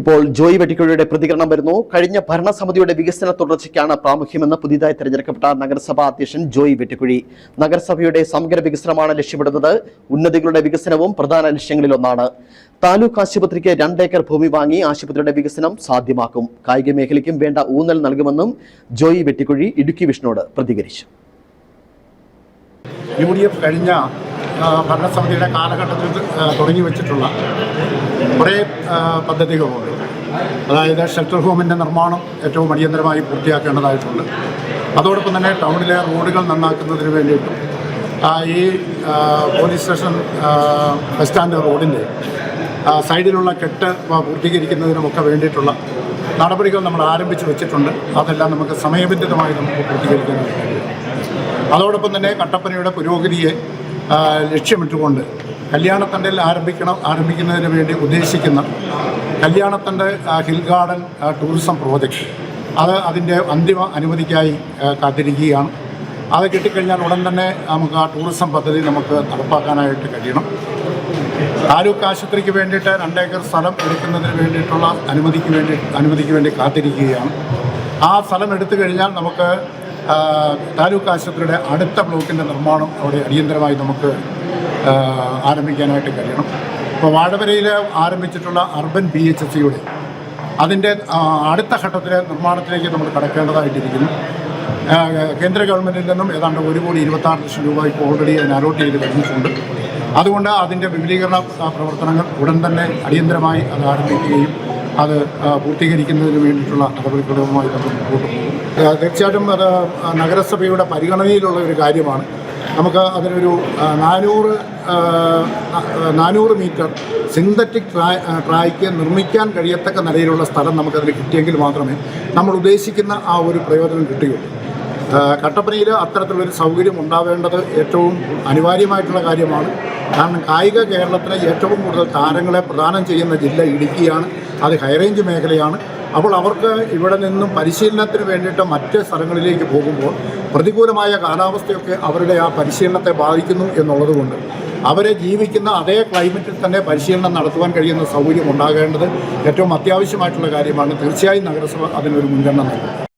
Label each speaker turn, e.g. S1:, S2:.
S1: ഇപ്പോൾ ജോയ് വെട്ടിക്കുഴിയുടെ പ്രതികരണം വരുന്നു. കഴിഞ്ഞ ഭരണസമിതിയുടെ വികസന തുടർച്ചയ്ക്കാണ് പ്രാമുഖ്യമെന്ന് പുതിയതായി തെരഞ്ഞെടുക്കപ്പെട്ട നഗരസഭാ അധ്യക്ഷൻ ജോയ് വെട്ടിക്കുഴി. നഗരസഭയുടെ സമഗ്ര വികസനമാണ് ലക്ഷ്യമിടുന്നത്. ഉന്നതികളുടെ വികസനവും പ്രധാന ലക്ഷ്യങ്ങളിലൊന്നാണ്. താലൂക്ക് ആശുപത്രിക്ക് രണ്ടേക്കർ ഭൂമി വാങ്ങി ആശുപത്രിയുടെ വികസനം സാധ്യമാക്കും. കായിക മേഖലയ്ക്കും വേണ്ട ഊന്നൽ നൽകുമെന്നും ജോയ് വെട്ടിക്കുഴി ഇടുക്കി വിഷ്ണുവോട് പ്രതികരിച്ചു.
S2: യു ഡി എഫ് കഴിഞ്ഞ ഭരണസമിതിയുടെ കാലഘട്ടത്തിൽ തുടങ്ങി വെച്ചിട്ടുള്ള കുറേ പദ്ധതികളുണ്ട്. അതായത് ഷെൽട്ടർ ഹോമിന്റെ നിർമ്മാണം ഏറ്റവും അടിയന്തരമായി പൂർത്തിയാക്കേണ്ടതായിട്ടുണ്ട്. അതോടൊപ്പം തന്നെ ടൗണിലെ റോഡുകൾ നന്നാക്കുന്നതിന് വേണ്ടിയിട്ടും ഈ പോലീസ് സ്റ്റേഷൻ ബസ് സ്റ്റാൻഡ് റോഡിന്റെ സൈഡിലുള്ള കെട്ട് പൂർത്തീകരിക്കുന്നതിനുമൊക്കെ വേണ്ടിയിട്ടുള്ള നടപടികൾ നമ്മൾ ആരംഭിച്ചു വെച്ചിട്ടുണ്ട്. അതെല്ലാം നമുക്ക് സമയബന്ധിതമായി നമുക്ക് പൂർത്തീകരിക്കാൻ അതോടൊപ്പം തന്നെ കട്ടപ്പനയുടെ പുരോഗതിയെ ലക്ഷ്യമിട്ടുകൊണ്ട് കല്യാണത്തണ്ടയിൽ ആരംഭിക്കണം ആരംഭിക്കുന്നതിന് വേണ്ടി ഉദ്ദേശിക്കുന്ന Kalyanathandu hill garden tourism project അത് അതിന്റെ അന്തിമ അനുമതിക്കായി കാത്തിരിക്കുകയാണ്. അത് കിട്ടിക്കഴിഞ്ഞാൽ ഉടൻ തന്നെ നമുക്ക് ആ ടൂറിസം പദ്ധതി നമുക്ക് നടപ്പാക്കാനായിട്ട് കഴിയണം. താലൂക്ക് ആശുപത്രിക്ക് വേണ്ടിയിട്ട് രണ്ടേക്കർ സ്ഥലം എടുക്കുന്നതിന് വേണ്ടിയിട്ടുള്ള അനുമതിക്ക് വേണ്ടി അനുമതിക്ക് വേണ്ടി കാത്തിരിക്കുകയാണ്. ആ സ്ഥലം എടുത്തു കഴിഞ്ഞാൽ നമുക്ക് താലൂക്ക് ആശുപത്രിയുടെ അടുത്ത ബ്ലോക്കിന്റെ നിർമ്മാണം അവിടെ അടിയന്തരമായി നമുക്ക് ആരംഭിക്കാനായിട്ട് കഴിയണം. ഇപ്പോൾ വാഴവരയിൽ ആരംഭിച്ചിട്ടുള്ള അർബൻ ബി എച്ച് എസ് സിയുടെ അതിന്റെ അടുത്ത ഘട്ടത്തിലെ നിർമ്മാണത്തിലേക്ക് നമ്മൾ കടക്കേണ്ടതായിട്ടിരിക്കുന്നു. കേന്ദ്ര ഗവൺമെന്റിൽ നിന്നും ഏതാണ്ട് ഒരു കോടി ഇരുപത്താറ് ലക്ഷം രൂപ ഇപ്പോൾ ഓൾറെഡി അതിന് അലോട്ട് ചെയ്ത് കഴിഞ്ഞിട്ടുണ്ട്. അതുകൊണ്ട് അതിന്റെ വിപുലീകരണ പ്രവർത്തനങ്ങൾ ഉടൻ തന്നെ അടിയന്തരമായി അത് ആരംഭിക്കുകയും അത് പൂർത്തീകരിക്കുന്നതിന് വേണ്ടിയിട്ടുള്ള നടപടിക്രമവുമായി നമ്മൾ പോകും. തീർച്ചയായിട്ടും അത് നഗരസഭയുടെ പരിഗണനയിലുള്ള ഒരു കാര്യമാണ്. നമുക്ക് അതിനൊരു നാനൂറ് നാനൂറ് മീറ്റർ സിന്തറ്റിക് ട്രായ്ക്ക് നിർമ്മിക്കാൻ കഴിയത്തക്ക നിലയിലുള്ള സ്ഥലം നമുക്കതിൽ കിട്ടിയെങ്കിൽ മാത്രമേ നമ്മൾ ഉദ്ദേശിക്കുന്ന ആ ഒരു പ്രയോജനം കിട്ടുകയുള്ളൂ. കട്ടപ്പനയിൽ അത്തരത്തിലുള്ളൊരു സൗകര്യം ഉണ്ടാവേണ്ടത് ഏറ്റവും അനിവാര്യമായിട്ടുള്ള കാര്യമാണ്. കാരണം കായിക കേരളത്തിലെ ഏറ്റവും കൂടുതൽ താരങ്ങളെ പ്രദാനം ചെയ്യുന്ന ജില്ല ഇടുക്കിയാണ്. അത് ഹൈറേഞ്ച് മേഖലയാണ്. അപ്പോൾ അവർക്ക് ഇവിടെ നിന്നും പരിശീലനത്തിന് വേണ്ടിയിട്ട് മറ്റ് സ്ഥലങ്ങളിലേക്ക് പോകുമ്പോൾ പ്രതികൂലമായ കാലാവസ്ഥയൊക്കെ അവരുടെ ആ പരിശീലനത്തെ ബാധിക്കുന്നു എന്നുള്ളതുകൊണ്ട് അവരെ ജീവിക്കുന്ന അതേ ക്ലൈമറ്റിൽ തന്നെ പരിശീലനം നടത്തുവാൻ കഴിയുന്ന സൗകര്യം ഉണ്ടാകേണ്ടത് ഏറ്റവും അത്യാവശ്യമായിട്ടുള്ള കാര്യമാണ്. തീർച്ചയായും നഗരസഭ അതിനൊരു മുൻഗണന നൽകും.